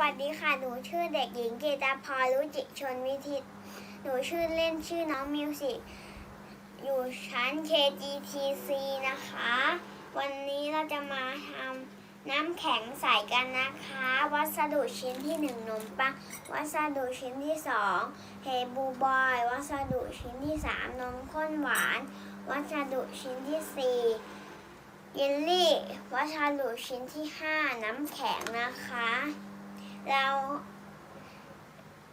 วัสดีค่ะ หนูชื่อเด็กหญิงเกตาพรรุจิชนวิทิต หนูชื่อเล่นชื่อน้องมิวสิก อยู่ชั้น KGTC นะคะ วันนี้เราจะมาทำน้ำแข็งใสกันนะคะ วัสดุชิ้นที่หนึ่งนมปัง วัสดุชิ้นที่สองเฮบูบอย วัสดุชิ้นที่สามนมข้นหวาน วัสดุชิ้นที่สี่เยลลี่วัสดุชิ้นที่ห้าน้ำแข็งนะคะ เรา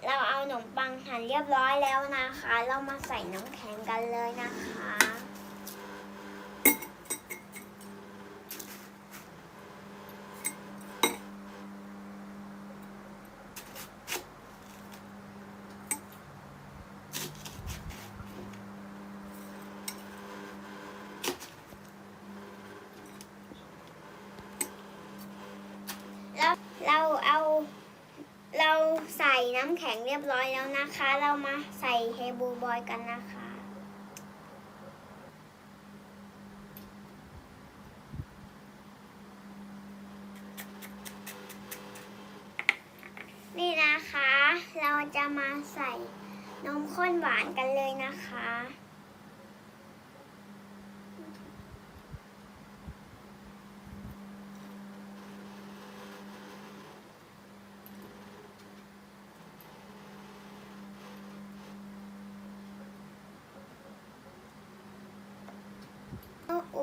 เราเอาขนมปังหั่นเรียบร้อยแล้วนะคะ เรามาใส่น้ำแข็งกันเลยนะคะแล้วเราเอา เราใส่น้ำแข็งเรียบร้อยแล้วนะคะ เรามาใส่เฮบูบอยกันนะคะ นี่นะคะ เราจะมาใส่นมข้นหวานกันเลยนะคะ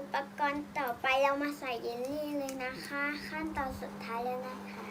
อุปกรณ์ต่อไปเรามาใส่เยลลี่เลยนะคะ ขั้นตอนสุดท้ายแล้วนะคะ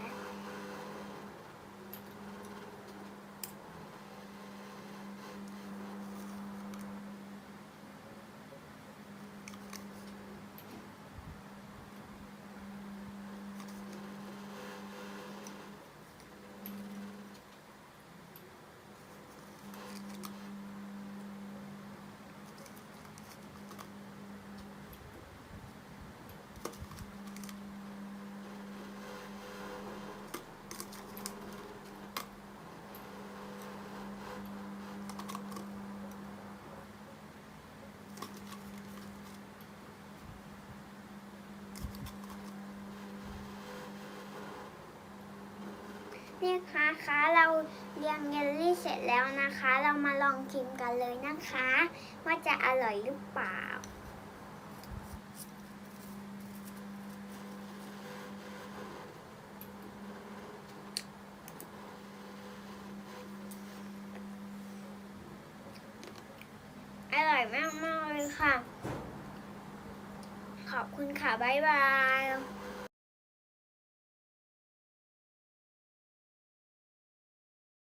นี่ค่ะคะเราเรียงเยลลี่เสร็จแล้วนะคะ เรามาลองชิมกันเลยนะคะ ว่าจะอร่อยหรือเปล่า อร่อยมากๆเลยค่ะ ขอบคุณค่ะ บ๊ายบาย